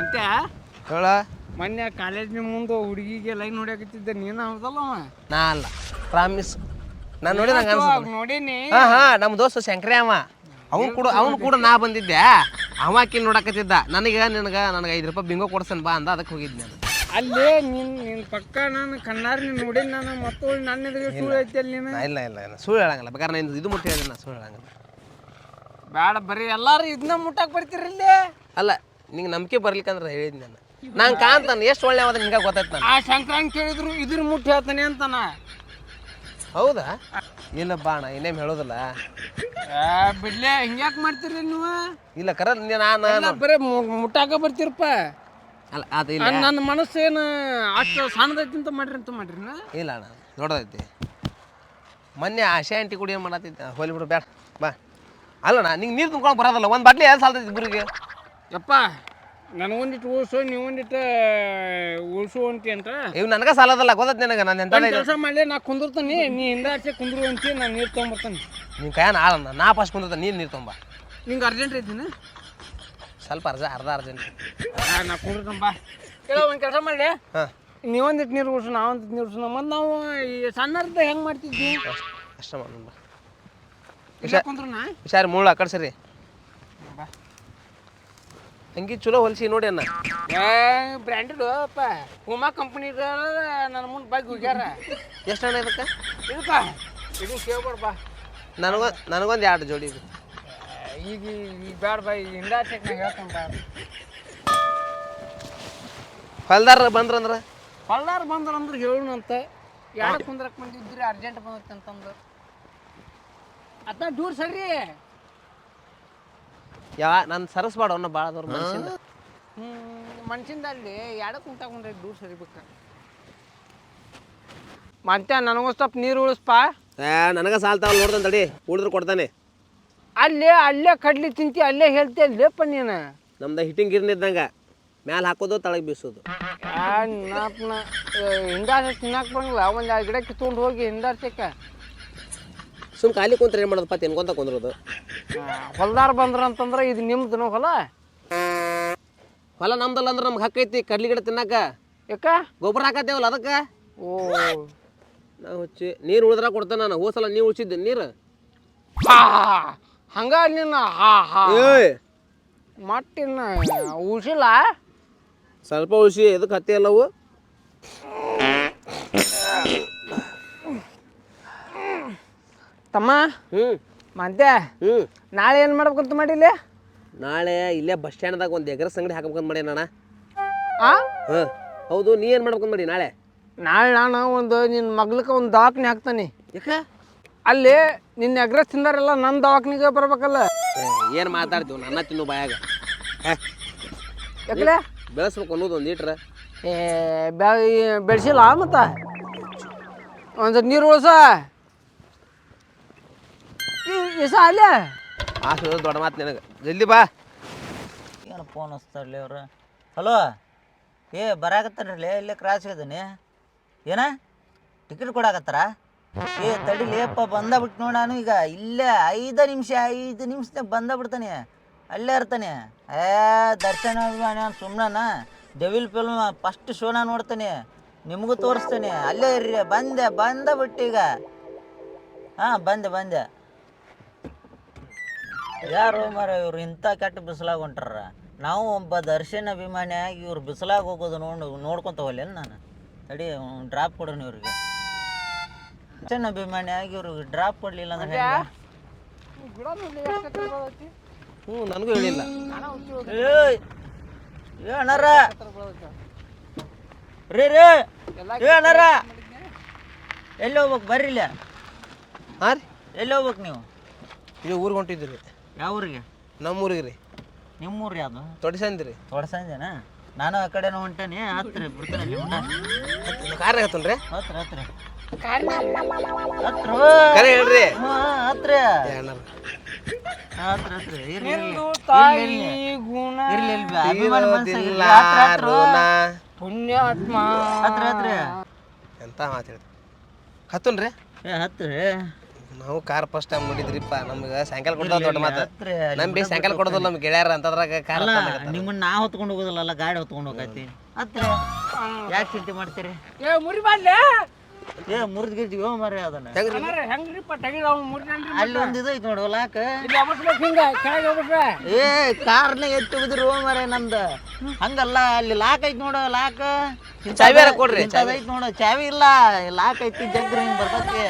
ಅಂತ? ಹೇಳ. ಮೊನ್ನೆ ಕಾಲೇಜಿನ ಮುಂದೆ ಹುಡುಗಿಗೆ ಲೈನ್ ನೋಡಕತ್ತಿದ್ದೆ ನೀನು ಹೌದಲ್ಲ ಅವ? ನಾ ಅಲ್ಲ. ಪ್ರಾಮಿಸ್ ನಾನು ನೋಡಿ ನಂಗೆ ಅವಾಗ ನೋಡೀನಿ. ಹಾ ಹಾ ನಮ್ಮ ದೋಸ್ತ ಶಂಕರೇ ಅವ. ಅವ್ನು ಕೂಡ ಅವ್ನು ಕೂಡ ನಾ ಬಂದಿದ್ದೆ. ಅವ ಆಕಿ ನೋಡಕತ್ತಿದ್ದ. ನನಗೆ ನಿನಗೆ ನನಗೆ ಐದು ರೂಪಾಯಿ ಬಿಂಗೋ ಕೊಡ್ಸನ್ ಬಾ ಅಂದ ಅದಕ್ಕೆ ಹೋಗಿದ್ದೆ ನಾನು. ಅಲ್ಲೇ ನಿನ್ ನಿನ್ ಪಕ್ಕ ನಾನು ಕಣ್ಣಾರ್ ನೀನು ನೋಡಿ ನಾನು ಮತ್ತೆ ನನ್ನ ಎದುರಿಗೆ ಸುಳ್ಳು ಐತಿ ಅಲ್ಲಿ ನೀನು? ನಾ ಇಲ್ಲ ಇಲ್ಲ ಇಲ್ಲ. ಸುಳ್ಳು ಹೇಳಂಗಿಲ್ಲ. ಬೇಕಾದ್ರೆ ನಾನು ಇದು ಮುಟ್ಟಿ ನಾ ಸುಳ್ಳು ಹೇಳಂಗಿಲ್ಲ. ಬೇಡ ಬರೀ ಎಲ್ಲಾರು ಇದನ್ನ ಮುಟ್ಟಕ್ಕೆ ಬರ್ತೀರಿ ಇಲ್ಲಿ? ಅಲ್ಲ ನಿಂಗೆ ನಂಬಿಕೆ ಬರ್ಲಿಕ್ಕಂದ್ರೆ ಹೇಳಿದ್ ನಾನು. ನಂಗೆ ಕಾಂತಾನೆ ಎಷ್ಟು ಒಳ್ಳೆ ಅದ ನಿಂಗೆ ಗೊತ್ತಾಯ್ತು ನಾನು ಆ ಹೇಳಿದ್ರು ಕೇಳಿದ್ರು ಇದ್ರ ಮುಟ್ಟಿ ಹೇಳ್ತಾನೆ ಅಂತಾನ. ಹೌದಾ? ಇಲ್ಲ ಬಾಣ ಇನ್ನೇಮ್ ಹೇಳೋದಿಲ್ಲ. ಆ, ಬಿಡ್ಲೆ ಹಿಂಗ್ಯಾಕ್ ಮಾಡ್ತೀರಿ ನೀವು? ಇಲ್ಲ ಕರ ನಾನು ಬರೇ ಬರೀ ಮು- ಮುಟ್ಟಾಕ ಬರ್ತೀರಪ್ಪ. ಅಲ್ಲ ಅದು ಇಲ್ಲ. ನನ್ನ ಮನಸ್ಸೇನು ಅಷ್ಟು ಸಣ್ಣದೈತಿ ಅಂತ ಮಾಡ್ರಿ ಅಂತ ಮಾಡ್ರಿ ನಾ? ಇಲ್ಲ ಅಣ್ಣ ದೊಡ್ಡದೈತಿ. ಮೊನ್ನೆ ಆಶಾ ಆಂಟಿ ಕೂಡ ಏನು ಮಾಡತ್ತೈತಿ ಹೋಲಿ ಬಿಡು ಬೇಡ ಬಾ. ಅಲ್ಲಣ್ಣ ನಿಂಗೆ ನೀರು ತುಂಬ್ಕೊಂಡು ಬರೋದಲ್ಲ ಒಂದು ಬಾಟ್ಲಿ ಎರಡು ಸಾಲ್ತೈತಿ ಇಬ್ಬರಿಗೆ ಯಪ್ಪ. ನನಗೊಂದಿಟ್ಟು ಉಳಿಸು ನೀವೊಂದಿಟ್ಟು ಉಳಿಸು ಅಂತಿ ಅಂತ. ಇವು ನನಗೆ ಸಾಲದಲ್ಲ ಗೊತ್ತೈತಿ ನಿನಗೆ ನಾನು ಎಂತ ಕೆಲಸ ಮಾಡಲಿ ನಾ ಕುಂದಿರ್ತೀನಿ ನೀ ಹಿಂದ ಆಚೆ ಕುಂದ್ರು ಅಂತಿ ನಾನು ನೀರು ತೊಗೊಂಬರ್ತೀನಿ. ನಿನ್ನ ಕೈಯಾನ ಆಳಣ್ಣ ನಾ ಫಸ್ಟ್ ಕುಂದಿರ್ತ ನೀರು ನೀರು ತೊಗೊಂಬ. ನಿಂಗೆ ಅರ್ಜೆಂಟ್ ಐತಿನ? ಸ್ವಲ್ಪ ಅರ್ಜ ಅರ್ಧ ಅರ್ಜೆಂಟ್. ನಾ ಕುಂದಿರ್ತಂಬ ಬಾ. ಕೇಳ ಒಂದು ಕೆಲಸ ಮಾಡಲಿ. ಹಾಂ. ನೀವೊಂದಿಟ್ಟು ನೀರು ಉಳ್ಸು ನಾವೊಂದಿಟ್ಟು ನೀರು ಉಳಿಸು ಮತ್ತು ನಾವು ಈ ಸಣ್ಣರ್ದ ಹೆಂಗೆ ಮಾಡ್ತಿದ್ವಿ? ಅಷ್ಟ ಮಾಡೋಣ ಬಾ ನಾ ಕುಂದ್ರನಾ? ಹುಷಾರು ಮೂಳು ಆ ಕಡೆ ಸರಿ ಹಂಗೆ ಚಲೋ ಹೊಲ್ಸಿ ನೋಡಿ ಅಣ್ಣ. ಬ್ರ್ಯಾಂಡೆಡ್ ಅಪ್ಪ. ಹುಮಾ ಕಂಪ್ನಿ ನನ್ನ ಮುಂದೆ ಬಾಗಿ ಹೋಗ್ಯಾರ. ಎಷ್ಟು ಅಣ್ಣ ಇದಕ್ಕೆ? ಇದಪ್ಪ ಇದು ಕೇಳ್ಬೇಡ ಬಾ. ನನಗ ನನಗೊಂದು ಎರಡು ಜೋಡಿ ಇದು. ಈಗ ಈಗ ಬ್ಯಾಡ ಬಾ ಈಗ ಹಿಂದ ಹೊಲ್ದಾರ ನಾ ಹೇಳ್ತಾನೆ ಬಾ. ಹೊಲ್ದಾರ ಬಂದ್ರಂದ್ರೆ ಹೊಲ್ದಾರ ಬಂದ್ರ ಅಂದ್ರೆ ಹೇಳೋಣಂತ ಯಾರು ಕುಂದ್ರಕ್ಕೆ ಬಂದಿದ್ರಿ ಅರ್ಜೆಂಟ್ ಅಂತಂದ್ರೆ ಅದ್ನ ದೂರ ಸರಿ ಯಾವ ನಾನು ಸರಸ್ಬಾಡ ಅವನ್ನ ಭಾಳ ದೂರ ಮನುಷ್ಯನ ಹ್ಞೂ ಮನ್ಸಿಂದ ಅಲ್ಲಿ ಯಾಡ ಕುಂತಾಕೊಂಡ್ರೆ ದೂರ ಸರಿಬೇಕ ಮತ್ತೆ ನನಗೊಂದು ಸ್ವಲ್ಪ ನೀರು ಉಳಿಸ್ಪಾ? ನನಗೆ ಸಾಲ್ತಾವ ನೋಡ್ತಾನೆ ತಡಿ ಉಳಿದ್ರೆ ಕೊಡ್ತಾನೆ. ಅಲ್ಲೇ ಅಲ್ಲೇ ಕಡ್ಲಿ ತಿಂತಿ ಅಲ್ಲೇ ಹೇಳ್ತಿ ಅಲ್ಲೇಪ್ಪ ನೀನು. ನಮ್ದು ಹಿಟ್ಟಿಂಗ್ ಗಿರ್ನ ಇದ್ದಂಗೆ ಮ್ಯಾಲೆ ಹಾಕೋದು ತಳಗೆ ಬೀಸೋದು. ನಾಪ್ನ ಹಿಂದಾಸ ತಿನ್ನಕ್ಕೆ ಬರಂಗಿಲ್ಲ ಒಂದು ಎರಡು ಗಿಡ ಕಿತ್ಕೊಂಡು ಹೋಗಿ ಹಿಂದಾರ್ಸಕ್ಕೆ ಸುಮ್ ಖಾಲಿ ಕುಂತ್ರೆ ಏನು ಮಾಡೋದಪ್ಪ ತಿನ್ಕೊಂತ ಕುಂದ್ರದು? ಹೊಲ್ದಾರ ಬಂದ್ರ ಅಂತಂದ್ರೆ ಇದು ನಿಮ್ದು ಹೊಲ? ಹೊಲ ನಮ್ದಲ್ಲ ಅಂದ್ರೆ ನಮ್ಗೆ ಹಕ್ಕೈತಿ ಕಡ್ಲಿ ಗಿಡ ತಿನ್ನಾಕ. ಯಾಕ? ಗೊಬ್ಬರ ಹಾಕತ್ತೇವಲ್ಲ ಅದಕ್ಕೆ? ಓ. ನಾ ಹುಚ್ಚಿ ನೀರು ಉಳಿದ್ರ ಕೊಡ್ತೇನೆ ನಾನು ಹೋಸಲ ನೀವು ಉಳಿಸಿದ್ದೆ ನೀರು. ಹಂಗ ನಿನ್ನ ಹಾ ಹಾ. ಏಯ್. ಮಟ್ಟಿನ ಉಳಿಸಿಲ್ಲ? ಸ್ವಲ್ಪ ಉಳಿಸಿ ಎದಕ್ಕೆ ಹತ್ತಿ ಅಲ್ಲವು ತಮ್ಮ ಹ್ಞೂ ಮಂತೆ ಹ್ಞೂ ನಾಳೆ ಏನು ಮಾಡ್ಬೇಕಂತ ಇಲ್ಲಿ? ನಾಳೆ ಇಲ್ಲೇ ಬಸ್ ಸ್ಟ್ಯಾಂಡ್ದಾಗ ಒಂದು ಎಗ್ರೆಸ್ ಅಂಗಡಿ ಹಾಕ್ಬೇಕಂತ ಮಾಡಿ ನಾನು ಆ? ಹಾಂ. ಹೌದು ನೀ ಏನು ಮಾಡ್ಬೇಕಂತ ಮಾಡಿ ನಾಳೆ? ನಾಳೆ ನಾನು ಒಂದು ನಿನ್ನ ಮಗ್ಲಕ್ಕೆ ಒಂದು ದವಾಖಾನೆ ಹಾಕ್ತಾನೆ. ಯಾಕೆ? ಅಲ್ಲಿ ನಿನ್ನ ಎಗ್ರೆಸ್ ತಿಂದಾರಲ್ಲ ನನ್ನ ದವಾಖಾನಿಗೆ ಬರ್ಬೇಕಲ್ಲ. ಏನು ಮಾತಾಡ್ತೀವಿ ನನ್ನ ತಿನ್ನು ಬಾಯಾಗ. ಯಾಕಲೆ? ಬೆಳೆಸ್ಬೇಕು ಅನ್ನೋದು ಒಂದು ಲೀಟ್ರ್. ಏ ಬೆಳೆಸಿಲ್ಲ ಮತ್ತ? ಒಂದು ನೀರು ಉಳ್ಸ. ಎಸ ಅಲ್ಲೇ? ಆ ದೊಡ್ಡ ಮಾತು ನಿನಗೆ. ಜಲ್ದಿ ಬಾ. ಏನು ಫೋನ್ ಹಚ್ತಾರಲಿ ಅವ್ರು? ಹಲೋ ಏ ಬರಾಕತ್ತಾರಲ್ಲ ಇಲ್ಲೇ ಕ್ರಾಸ್ ಇದೀನಿ ಏನ? ಟಿಕೆಟ್ ಕೊಡಾಕತ್ತಾರ? ಏ ತಡಿ ಬಂದ ಬಿಟ್ಟು ನೋಡ ನಾನು ಈಗ. ಇಲ್ಲೇ ಐದು ನಿಮಿಷ ಐದು ನಿಮಿಷದಾಗ ಬಂದ ಬಿಡ್ತಾನೆ ಅಲ್ಲೇ ಇರ್ತಾನೆ. ಏ ದರ್ಶನ ಸುಮ್ಮನ ಡೆವಿಲ್ ಫಿಲ್ಮ್ ಫಸ್ಟ್ ಶೋನ ನೋಡ್ತಾನೆ. ನಿಮಗೂ ತೋರಿಸ್ತಾನೆ. ಅಲ್ಲೇ ಇರ್ರಿ ಬಂದೆ ಬಂದ ಬಿಟ್ಟು ಈಗ. ಹಾಂ ಬಂದೆ ಬಂದೆ. ಯಾರು ಮರ ಇವ್ರು ಇಂಥ ಕೆಟ್ಟ ಬಿಸಿಲಾಗ ಹೊಂಟಾರ ನಾವು ಒಬ್ಬ ದರ್ಶನ್ ಅಭಿಮಾನಿಯಾಗಿ ಇವ್ರು ಬಿಸಿಲಾಗ ಹೋಗೋದು ನೋಡ್ ನೋಡ್ಕೊಂತ ಹೋಗ್ಲೇನು ನಾನು. ತಡಿ ಡ್ರಾಪ್ ಕೊಡ್ರಿ ಇವ್ರಿಗೆ. ಅಭಿಮಾನಿ ಅಭಿಮಾನಿಯಾಗಿ ಇವ್ರಿಗೆ ಡ್ರಾಪ್ ಕೊಡ್ಲಿಲ್ಲ ಅಂದ್ರೆ ಹೆಂಗೆ? ಹ್ಞೂ ನನಗೂ ಹೇಳಿಲ್ಲ. ಏಯ್! ಏ ಅಣ್ಣಾರ! ರೀ ರೀ! ಏ ಅಣ್ಣಾರ! ಎಲ್ಲಿ ಹೋಗ್ಬೇಕು? ಬರ್ರಿ ಇಲ್ಲ. ಹಾಂ ರೀ? ಎಲ್ಲಿ ಹೋಗ್ಬೇಕು ನೀವು? ಇದು ಊರಿಗೆ ಹೊಂಟಿದ್ರಿ ಯಾವ ಊರಿಗೆ? ನಮ್ಮೂರಿಗೆ ರೀ ನಿಮ್ಮೂರು ಯಾವುದು? ತೊಡಿಸಂದ್ರಿ. ಹೊಡ್ಸಂಜನ ನಾನು ಆ ಕಡೆನೂ ಹೊಂಟೇನಿ. ಹತ್ರಿ ಬಿಡ್ತೇನೆ ನಿಮ್ಮ ಕಾರ್ ಹತ್ರ ಹತ್ರ ಕರೆ ಹೇಳ್ರಿ. ಹತ್ರ ಏನಾರ. ಹತ್ರ ಹತ್ರ ಇರ್ಲಿ ನಿಂದು ತಾಯಿ ಗುಣ. ಇರ್ಲಿ ಇರ್ಲಿ ಅಭಿಮಾನ ಮನ್ಸಾಗ ಇರ್ಲಿ. ಹತ್ರ ಹತ್ರ ಪುಣ್ಯಾತ್ಮ. ಹತ್ರ ಹತ್ರ ಎಂತ ಮಾತಾಡ್ರಿ ಹತ್ತನ್ರಿ. ಏ ಹತ್ರ ನಾವು ಕಾರ್ ಫಸ್ಟ್ ಟೈಮ್ ನೋಡಿದ್ರಿಪ್ಪ ನಮ್ಗೆ ಸಾಯಂಕಾಲ ಕೊಡ್ತಾವ ದೊಡ್ಡ ಮಾತು. ಹತ್ರಿ, ನಮ್ಗೆ ಸಾಯಂಕಾಲ ಕೊಡೋದಿಲ್ಲ ನಮ್ಗೆ ಗೆಳೆಯರ ಅಂತದ್ರಾಗ ಕಾರ್ ಅಲ್ಲ ನಿಮ್ಮನ್ನ ನಾ ಹೊತ್ಕೊಂಡು ಹೋಗೋದಲ್ಲ ಗಾಡಿ ಹೊತ್ಕೊಂಡು ಹೋಗತ್ತಿ ಹತ್ರ ಯಾಕೆ ಚಿಂತೆ ಮಾಡ್ತೀರಿ? ಏ ಮುರಿ ಬಾಲ್ಯ ಏ ಮುರಿದ್ ಗಿರ್ಜಿಗೆ ಯೋ ಮರ್ರಿ ಅದನ್ನ. ಹೆಂಗ್ರಿಪ್ಪ ತೆಗಿದ ಅವ್ನು ಮುರಿದ್ರಿ ಅಲ್ಲಿ ಒಂದು ಇದು ಐತಿ ನೋಡು ಲಾಕ ಇಲ್ಲಿ ಅಮಸ್ಬೇಕು ಹಿಂಗ ಕೆಳಗೆ ಹೋಗ್ಬಿಟ್ರೆ ಏ ಕಾರ್ನ ಎತ್ತಿ ಬಿದ್ರು ಹೋ ಮರೆ ನಂದು ಹಂಗಲ್ಲ ಅಲ್ಲಿ ಲಾಕ್ ಐತಿ ನೋಡು ಲಾಕ್ ಚಾವಿ ಕೊಡ್ರಿ? ಚಾವಿ ಐತಿ ನೋಡು ಚಾವಿ ಇಲ್ಲ ಲಾಕ್ ಐತಿ ಜಗ್ರಿ ಹಿಂಗ್ ಬರ್ತೈತಿ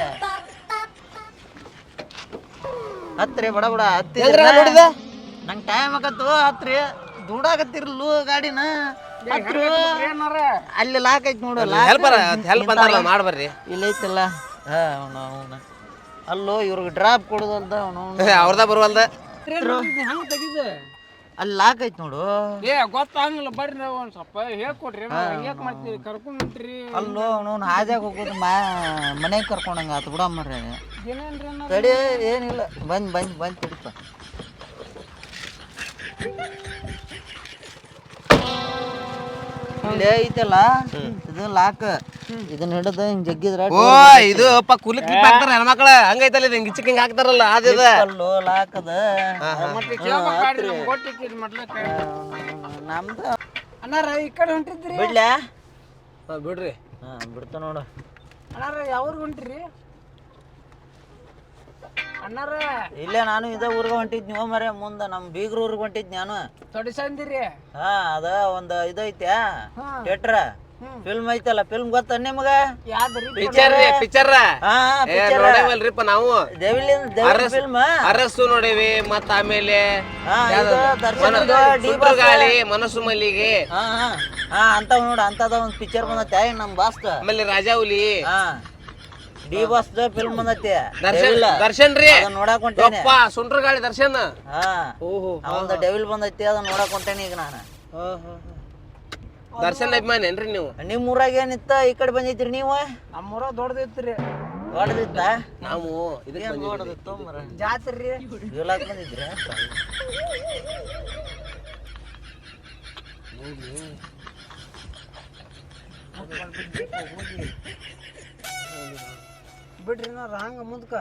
ಹತ್ರಿ ಬಡ ಬಡ ಹತ್ತಿ ನಂಗೆ ಟೈಮ್ ಆಗತ್ತು ಹತ್ರಿ. ದುಡಾಕತ್ತಿರ್ಲು ಗಾಡಿನ. ಹತ್ರು. ಏನಾರ? ಅಲ್ಲಿ ಲಾಕ್ ಐತಿ ನೋಡು ಹೆಲ್ಪ್ ಅಂತಾರಲ್ಲ ಮಾಡ್ಬರ್ರಿ. ಇಲ್ಲ ಐತಲ್ಲ. ಹಾ ಅವನ ಅವನ. ಅಲ್ಲೋ ಇವ್ರಿಗೆ ಡ್ರಾಪ್ ಕೊಡುದಂತ ಅವನು ಅವ್ರದ ಬರುವಲ್ದ? ಹಂಗ ತೆಗಿದ? ಅಲ್ಲಿ ಲಾಕ್ ಐತಿ ನೋಡು. ಏ ಗೊತ್ತಾಗಂಗಿಲ್ಲ ಬರ್ರಿ ಒಂದ್ ಸ್ವಲ್ಪ ಹೇಳ್ಕೊಡ್ರಿ. ಯಾಕೆ ಮಾಡ್ತೀರಿ? ಕರ್ಕೊಂಡ್ ಹೊಂಟ್ರಿ. ಅಲ್ಲೋ ನೋನ್ ಹಾದ್ಯಾಗ ಹೋಗೋದು ಮಾ ಮನೆಗೆ ಕರ್ಕೊಂಡಂಗ ಆತು ಅಣ್ಣ ತಡಿ ಏನಿಲ್ಲ. ಬಂದ್ ಬಂದ್ ಬಂದ್ ತಡಿಪ ಇಲ್ಲೇ ಐತಲ್ಲ? ಇದು ಲಾಕ್ ಇದನ್ನ ಹಿಡಿದು ಹಿಂಗ್ ಜಗ್ಗಿದ್ರ ಓ ಇದು ಅಪ್ಪ ಕುಲಿ ಕ್ಲಿಪ್ ಹಾಕ್ತಾರ ಹೆಣ್ಮಕ್ಳ ಹಂಗೈತಲ್ಲ ಇದು ಹಿಂಗ್ ಚಿಕ್ಕ ಹಿಂಗ್ ಹಾಕ್ತಾರಲ್ಲ ಅದಿದ ಕಲ್ಲು ಲಾಕ್ ಅದ. ನಮ್ದು ಅಣ್ಣಾರ ಈ ಕಡೆ ಹೊಂಟಿದ್ರಿ? ಬಿಡ್ಲ್ಯಾ ಬಿಡ್ರಿ. ಹಾ ಬಿಡ್ತ ನೋಡು. ಅಣ್ಣಾರ ಯಾವ್ರಿಗೆ ಹೊಂಟ್ರಿ? ಅಣ್ಣಾರ. ಇಲ್ಲೇ ನಾನು ಇದೇ ಊರಿಗೆ ಹೊಂಟಿದ್ನಿ ನೀವು ಮರೆ ಮುಂದೆ ನಮ್ ಬೀಗ್ರ ಊರಿಗೆ ಹೊಂಟಿದ್ ನಾನು. ತೊಡಿಸಂದಿರಿ ಹಾ ಅದ ಒಂದ್ ಇದೈತೆ. ಥಿಯೇಟ್ರ. ಫಿಲ್ಮ್ ಐತಲ್ಲ ಫಿಲ್ಮ್ ಗೊತ್ತ ನಿಮಗ? ಪಿಕ್ಚರ್ ಪಿಕ್ಚರ್ ನೋಡೇವಲ್ರಿಪ್ಪ ನಾವು. ದೇವಿಲಿನ್ ದೇವಿ ಫಿಲ್ಮ್. ಅರಸು ನೋಡೇವಿ ಮತ್ತ ಆಮೇಲೆ ಗಾಳಿ ಮನಸ್ಸು ಮಲ್ಲಿಗೆ. ಹಾ ಹಾ. ಹಾ ಅಂತವ್ ನೋಡು ಅಂತದ ಒಂದು ಪಿಕ್ಚರ್ ಬಂದತ್ತೆ ನಮ್ಮ ಬಾಸ್ತ ಆಮೇಲೆ ರಾಜಾವುಲಿ ಹಾ. ಡಿ ಬಾಸ್ ಫಿಲ್ಮ್ ಬಂದತ್ತೆ ದರ್ಶನ್ ದರ್ಶನ್ ರೀ. ನೋಡಕ್ ಹೊಂಟೇನೆ ಯಪ್ಪ ಸುಂಟ್ರ ಗಾಳಿ ದರ್ಶನ್. ಹಾ. ಓಹೋ ಅವಂದ ಡೆವಿಲ್ ಬಂದೈತಿ ಅದನ್ನ ನೋಡಕ್ ಹೊಂಟೇನಿ ಈಗ ನಾನು. ದರ್ಶನ್ ಅಭಿಮಾನಿ ಏನ್ರಿ ನೀವು? ನಿಮ್ ಊರಾಗ ಏನಿತ್ತ? ಈ ಕಡೆ ಬಂದೈತ್ರಿ ನೀವು? ನಮ್ಮೂರ ದೊಡ್ಡದೈತ್ರಿ. ಹೊಡೆದಿತ್ತ ನಾವು ಹೊಡೆದಿತ್ತು ಮರ ಜಾತ್ರಿ ಇವ್ಲಾಕ್ ಬಂದಿದ್ರಿ ಬಿಡ್ರಿ ನಾ ಹಂಗ ಮುಂದ್ಕ.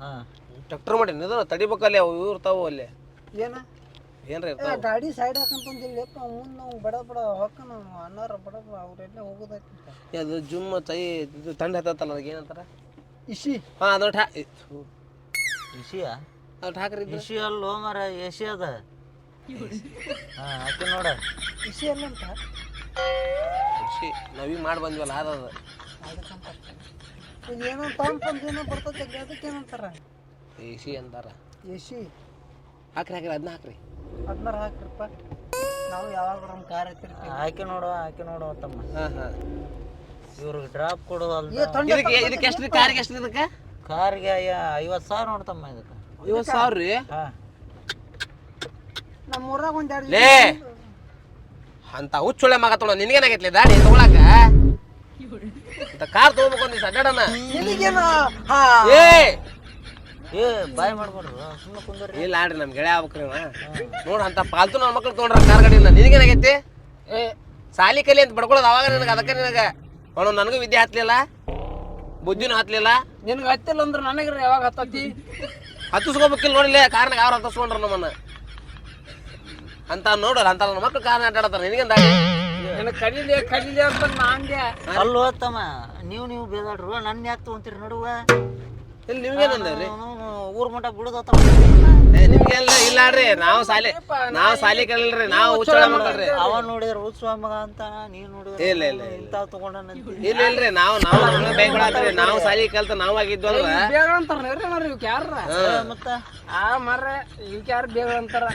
ಹಾಂ. ಟ್ರ್ಯಾಕ್ಟರ್ ಮಾಡಿ ನಿದ ತಡಿಬೇಕಲ್ಲಿ ಅವು ಇವು ಇರ್ತಾವು ಅಲ್ಲಿ. ಏನ? ಏನ್ರ ಏ, ಇರ್ತಾವ? ಗಾಡಿ ಸೈಡ್ ಹಾಕಂತಂದಿಲ್ಲಪ್ಪ ಮುಂದೆ ನಾವು ಬಡ ಬಡ ಹೊಕ್ಕ ನಾವು ಅಣ್ಣಾರ ಬಡ ಬಡ ಅವ್ರೆಲ್ಲ ಹೋಗೋದೈತಿ ಅದು ಜುಮ್ ತೈ ಇದು ತಂಡ ಹತ್ತಲ್ಲ ಅದಕ್ಕೆ ಏನಂತಾರ ಇಶಿ. ಹಾ ಅದು ಠಾ ಇಶಿಯ? ಅದು ಠಾಕ್ರಿ ಇದ್ದು ಇಶಿ ಅಲ್ಲೋ ಮರ ಎಸಿ ಅದ? ಹಾ ಆಕೆ ನೋಡ. ಇಶಿ ಅಲ್ಲ ಅಂತ ಖುಷಿ ನಾವೀಗ ಮಾಡಿ ಬಂದ್ವಲ್ಲ ಅದು. ಅದಕ್ಕಂತ ಏನೋ ತಂಪಂತ ಏನೋ ಬರ್ತೈತೆ ಅದಕ್ಕೆ ಏನಂತಾರ ಏಸಿ ಎ ಎಸಿ? ಹಾಕ್ರಿ ಹಾಕ್ರಿ ಅದನ್ನ ಹಾಕ್ರಿ. ಅದನ್ನ ಹಾಕ್ರಿಪ್ಪ. ನಾವು ಯಾವಾಗ ನಮ್ಮ ಕಾರ್ ಐತಿರ್ತೀವಿ ಹಾಕಿ ನೋಡು ಹಾಕಿ ನೋಡು ತಮ್ಮ. ಹಾಂ ಹಾಂ. ಇವ್ರಿಗೆ ಡ್ರಾಪ್ ಕೊಡೋದಲ್ಲ ಇದಕ್ಕೆ ಇದಕ್ಕೆ ಎಷ್ಟು ಕಾರಿಗೆ ಎಷ್ಟು ಇದಕ್ಕೆ? ಕಾರಿಗೆ ಐವತ್ತು ಸಾವಿರ ನೋಡ್ತಮ್ಮ ಇದಕ್ಕೆ. ಐವತ್ತು ಸಾವಿರ ರೀ? ಹಾಂ. ನಮ್ಮ ಊರಾಗ ಒಂದು ಎರಡು ಲೇ! ಅಂತ ಹುಚ್ಚೊಳ್ಳೆ ಮಗತ್ತೋಣ ನಿನಗೇನಾಗೈತಿ ದಾಡಿ ತಗೊಳಕ ಅಂತ ಕಾರ್ ತಗೋಬೇಕು ಅಂದಿಸ್ ಅಡ್ಡಾಡನ ನಿನಗೇನು? ಹಾ. ಏ. ಏ ಬಾಯ್ ಮಾಡ್ಬಾರ್ದು ಸುಮ್ಮನೆ ಕುಂದ್ರಿ. ಇಲ್ಲ ಆಡ್ರಿ ನಮ್ ಗೆಳೆಯ ಆಗ್ಬೇಕ್ರಿ ನೀವು ನೋಡ ಅಂತ ಪಾಲ್ತು ನನ್ನ ಮಕ್ಳು ತೊಗೊಂಡ್ರ ಕಾರ್ ನಿನಗೆ ನಿನಗೇನಾಗೈತಿ ಏ. ಸಾಲಿ ಕಲಿ ಅಂತ ಬಡ್ಕೊಳ್ಳೋದು ಅವಾಗ ನಿನಗೆ ಅದಕ್ಕೆ ನಿನಗ. ಅವನು ನನಗೂ ವಿದ್ಯೆ ಹತ್ಲಿಲ್ಲ ಬುದ್ಧಿನೂ ಹತ್ಲಿಲ್ಲ. ನಿನಗೆ ಹತ್ತಿಲ್ಲ ಅಂದ್ರೆ ನನಗೆ ಯಾವಾಗ ಹತ್ತತಿ? ಹತ್ತಿಸ್ಕೋಬೇಕಿಲ್ಲ ನೋಡಿಲ್ಲ ಕಾರ್ನಾಗ ಯಾರು ಹತ್ತಿಸ್ಕೊಂಡ್ರ ನಮ್ಮನ್ನ. ಅಂತ ನೋಡಲ್ಲ ಅಂತ ನನ್ನ ಮಕ್ಳು ಕಾರ್ನ ಅಡ್ಡಾಡತಾರ ನಿನಗೆ ನನಗೆ ಕಲೀಲಿ ಕಲೀಲಿ ಅಂತ ನಾ ಅಂದೆ ಅಲ್ಲೋ ತಮ್ಮ ನೀವು ನೀವು ಬೇದಾಡ್ರು ನನ್ನ ಯಾಕೆ ತೊಗೊಂತೀರಿ ನಡುವ? ಇಲ್ಲಿ ನಿಮ್ಗೇನಂದ್ರಿ ಊರ್ ಮಠ ಬಿಡೋದ ನಿಮ್ಗೆಲ್ಲ ಇಲ್ಲ ರೀ ನಾವು ಸಾಲಿ ನಾವು ಸಾಲಿ ಕಲಿಲ್ರಿ ನಾವು ಹುಚ್ಚಳ ಮಾಡ್ರಿ ಅವ ನೋಡಿದ್ರೆ ಉತ್ಸವ ಮಗ ಅಂತ ನೀವ್ ನೋಡಿದ್ರೆ ಇಲ್ಲ ಇಲ್ಲ ಇಂತ ತಗೊಂಡನಂತ ಇಲ್ಲ ಇಲ್ರಿ ನಾವು ನಾವು ನಮ್ಗೆ ಬೈಕೊಳತ್ರಿ ನಾವು ಸಾಲಿ ಕಲ್ತ ನಾವು ಆಗಿದ್ವು ಬೇಗ ಅಂತಾರ ಇವ್ ಯಾರ ಮತ್ತ? ಆ ಮರ್ರೆ ಇವ್ ಯಾರು ಬೇಗ ಅಂತಾರ?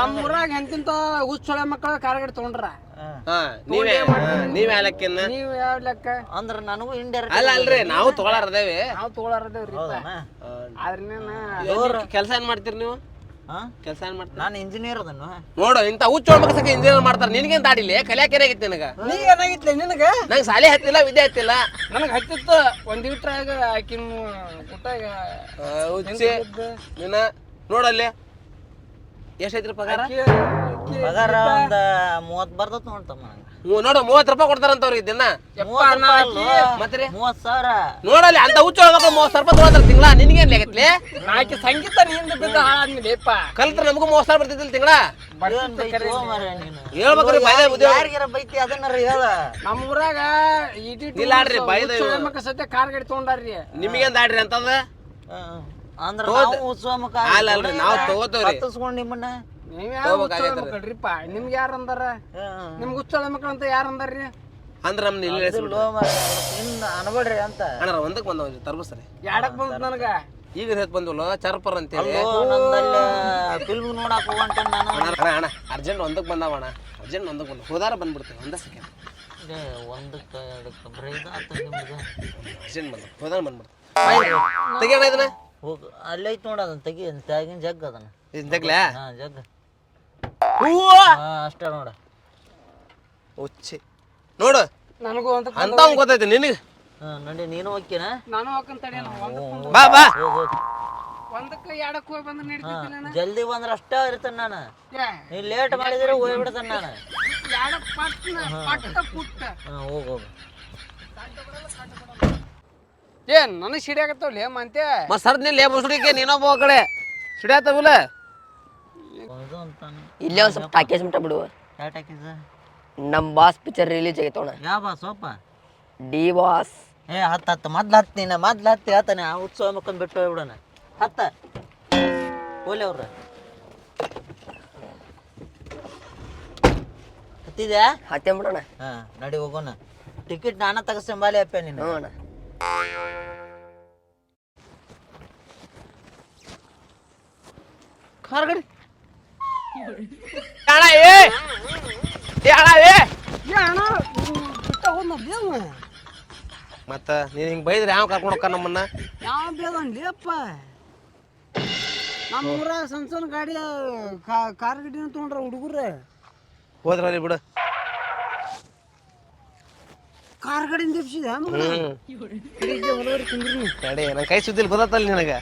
ನಮ್ಮ ಊರಾಗ ಎಂತಿಂತ ಉಚ್ಚಳ ಮಕ್ಕಳ ಕಾರ್ಗಡೆ ತಗೊಂಡ್ರ. ನೀವೇ ನೀವ್ ನೀವೇ ಹಾಲಕ್ಕಿನ್ನ ನೀವು ಯಾವ ಲೆಕ್ಕ? ಅಂದ್ರ ನನಗೂ ಇಂಡೈರೆಕ್ಟ್ ಅಲ್ಲ ಅಲ್ರಿ ನಾವು ತಗೊಳಾರದೇವಿ ನಾವು ತಗೊಳಾರದೇವ್ರಿ ಆದ್ರೆ ಕೆಲಸ ಏನ್ ಮಾಡ್ತೀರಿ ನೀವು? ಹಾ? ಕೆಲಸ ಏನ್ ಮಾಡ್ತೀರಿ? ನಾನು ಇಂಜಿನಿಯರ್ ಅದನ್ನು. ನೋಡು ಇಂತ ಹುಚ್ಚ ಹೋಗ್ಬೇಕ ಇಂಜಿನಿಯರ್ ಮಾಡ್ತಾರ. ನಿನಗೇನ್ ದಾಡಿಲಿ ಕಲಿಯಾಕ ಏನಾಗಿತ್ತು ನಿನಗ? ನೀ ಏನಾಗಿತ್ತ ನಿನಗ? ನಂಗೆ ಸಾಲಿ ಹತ್ತಿಲ್ಲ ವಿದ್ಯೆ ಹತ್ತಿಲ್ಲ. ನನಗೆ ಹತ್ತಿತ್ತು. ಒಂದ್ ಇಟ್ರಾಗ ಆಕಿನ ಊಟಾಗ ಹುಚ್ಚಿ ನಿನ್ನ ನೋಡಲ್ಲಿ. ಎಷ್ಟೈತ್ರಿ ಪಗಾರ? ಪಗಾರ ಒಂದ ಮೂವತ್ ಬರ್ತತ್ ನೋಡ್ತಮ್ಮ ಮೂ- ನೋಡು ಮೂವತ್ತು ರೂಪಾಯಿ ಕೊಡ್ತಾರಂತ ಅವ್ರಿಗೆ ದಿನ. ಮತ್ತೆ ಮೂವತ್ತು ಸಾವಿರ. ನೋಡಲ್ಲಿ ಅಂತ ಹುಚ್ಚ ಮಕ್ಕಳು ಮೂವತ್ತು ಸಾವಿರ ರೂಪಾಯಿ ತೊಗೊಳ್ತಾರೆ ತಿಂಗಳ. ನಿನಗೇನ್ ಲೆಗತ್ಲೆ? ನಾಕಿ ಸಂಗೀತ ನಿಂದ ಬಿದ್ದ ಹಾಳಾದ್ಮೇಲೆಪ್ಪ ಕಲ್ತ್ರ ನಮಗೂ ಮೂವತ್ತು ಸಾವಿರ ಬರ್ತಿದ್ದಿಲ್ಲ ತಿಂಗಳ? ಏನ್ ಬೈತಿ ಮಾರ್ರೆ ನೀನು? ಹೇಳ್ಬೇಕ್ರಿ ಬಾಯ್ದೆ ಯಾರಿಗಿರ ಯಾರಿಗಾರ ಬೈತಿ ಅದನ್ನ ಹೇಳ. ನಮ್ಮ ಊರಾಗ ಇಟಿ ನಿಲ್ಲಾಡ್ರಿ, ಬೈದ ಇವ್ರು. ಮಕ್ಕ ಸದ್ಯ ಕಾರ್ ಗಾಡಿ ತೊಗೊಂಡಾರ್ರಿ. ನಿಮಗೇನ್ ದಾಡ್ರಿ ಅಂತಂದ? ಅಂದ್ರ ನಾವು ಉತ್ಸವ ಮುಖ ಅಲ್ಲ ಅಲ್ರಿ, ನಾವ್ ತಗೋತೇವ್ರಿ. ಹತ್ತಿಸ್ಕೊಂಡ್ ನಿಮ್ಮನ್ನ. ನೀವ್ ಯಾರು ತಗೋಬೇಕಾಗೈತ್ರಿ. ಮಕ್ಕಳ್ರಿಪ್ಪ? ನಿಮ್ಗೆ ಯಾರು ಅಂದಾರ? ನಿಮ್ಗೆ ಹುಚ್ಚಳ ಮಕ್ಕಳು ಅಂತ ಯಾರು ಅಂದಾರ್ರಿ? ಅಂದ್ರ ನಮ್ನ ಇಲ್ಲಿ ಇಳಿಸ್ಬಿಡ್ರಿ. ಲೋ ಮಾರ್ರೆ, ಇನ್ನ ಅನ್ಬೇಡ್ರಿ ಅಂತ. ಅಣ್ಣ ಒಂದಕ್ಕೆ ಬಂದವ ತರ್ಬಸ್ರಿ. ಯಾಡಕ್ ಬಂದ ನನಗ? ಈಗ ಹೆತ್ ಬಂದ್ವಲ್ಲ ಚರ್ಪರ್ ಅಂತೇಳಿ. ಫಿಲ್ಮ್ ನೋಡಕ್ ಅಂತ ನಾನು. ಅಣ್ಣ ಅಣ್ಣ ಅಣ್ಣ ಅರ್ಜೆಂಟ್ ಒಂದಕ್ಕೆ ಬಂದಾವ ಅಣ್ಣ. ಅರ್ಜೆಂಟ್ ಒಂದಕ್ಕೆ ಬಂದ ಹೋದಾರ ಬಂದ್ಬಿಡ್ತೇವೆ ಒಂದ ಸೆಕೆಂಡ್ ಒಂದಕ್ಕ ಎರಡಕ್ಕ ಬರೀ ಇದಾತ ನಿಮ್ದು. ಅರ್ಜೆಂಟ್ ಬಂದ ಹೋದಾರ ಬಂದ್ಬಿಡ್ತೇವೆ. ತೆಗಿಯೋಣ ಇದನ್ನ. ಹೋಗ್ ಅಲ್ಲೈತ್ ನೋಡ ಅದನ್ನ ತೆಗಿ ತೆಗಿನ ಜಗ್ ಅದನ್ನ. ಇದ್ದಕ್ಲೆ ಹಾ ಜಗ್. ಹೂವ? ಅಷ್ಟ ನೋಡ. ಉಚ್ಚಿ ನೋಡು. ನನಗೂ ಅಂತ ಅಂತ ಗೊತ್ತೈತೆ ನಿನಗೆ. ಹಾ ನಡಿ ನೀನು ಹೋಗ್ತೀನ ನಾನು ಹೋಗಂತ ಬಾ ಬಾ. ಒಂದಕ್ಕೆ ಎರಡಕ್ಕೆ ಹೋಗಿ ಬಂದ್ರೆ ನಡೀತಿದ್ದಿಲ್ಲ ಜಲ್ದಿ ಬಂದ್ರೆ ಅಷ್ಟೇ ಇರ್ತೇನೆ ನಾನು. ಏ. ನೀ ಲೇಟ್ ಮಾಡಿದ್ರೆ ಹೋಗ್ಬಿಡ್ತೇನೆ ನಾನು. ಎರಡಕ್ಕೆ ಪಟ್ನ ಪಟ್ಟ ಪುಟ್ಟ. ಹಾ ಹೋಗ್ ಹೋಗ್. ಏನ್ ನನಗೆ ಮಂತೆ ಮತ್ ನೀ ಲೇ ಮುಸುಡಿಕೆ ನೀನೊಬ್ಬ ಆ ಕಡೆ. ಸಿಡಿಯಾತವಿಲ್ಲ ಅದು ಅಂತಾನೆ ಇಲ್ಲೇ ಒಂದು ಸ್ವಲ್ಪ ಟಾಕೇಸ್ ಮಿಟ ಬಿಡುವ ಯಾಟ್ ಹಾಕಿದ ನಮ್ಮ ಬಾಸ್ ಪಿಕ್ಚರ್ ರಿಲೀಸ್ ಆಗೈತೋಣ. ಯಾವ ಬಾ ಸೋಪ ಡಿ ಬಾಸ್ ಏ ಹತ್ತ ಹತ್ತ. ಮೊದ್ಲು ಹತ್ತು ನೀನು ಮೊದ್ಲು ಹತ್ತಿ ಹೇಳ್ತಾನೆ. ಆ ಉತ್ಸವ ಮಕ್ಕಂದು ಬಿಟ್ಟು ಹೋಗ್ಬಿಡೋಣ ಹತ್ತ. ಓಲೆ ಅವ್ರ. ಹತ್ತಿದ್ಯಾ? ಹತ್ತೆ ಬಿಡೋಣ. ಹಾ ನಡಿ ಹೋಗೋಣ. ಟಿಕೆಟ್ ನಾನ ತಗಸ್ಕೊಂಬಾಲಿ ಅಪ್ಪ ನೀನು. ಹ್ಞೂ ಅಣ್ಣ ಕಾರ್ ಗಾಡಿ. ಅಣ್ಣ ಏ? ಏ ಅಣ್ಣ ಏ? ಏ ಅಣ್ಣ ಬಿಟ್ಟ ಹೋದ್ನಲ್ಲಿ ಅವ? ಮತ್ತ ನೀನ್ ಹಿಂಗ್ ಬೈದ್ರೆ ಯಾವ ಕರ್ಕೊಂಡು ಹೋಗ ನಮ್ಮನ್ನ? ಯಾವ ಬೇದನ್ಲಿಯಪ್ಪ ನಮ್ಮ ಊರಾಗ ಸಣ್ಣ ಸಣ್ಣ ಗಾಡಿ ಕಾರ್ ಗಾಡಿನ ತೊಗೊಂಡ್ರ ಹುಡುಗರು. ಹೋದ್ರಲ್ಲಿ ಬಿಡು. ಕಾರ್ ಗಾಡಿನ ತೆಪ್ಸಿದ ಹ್ಮ್. ನಡಿ ನನ್ ಕೈ ಸುದ್ದಿಲ್ ಬದತ್ತಲ್ಲ ನಿನಗ.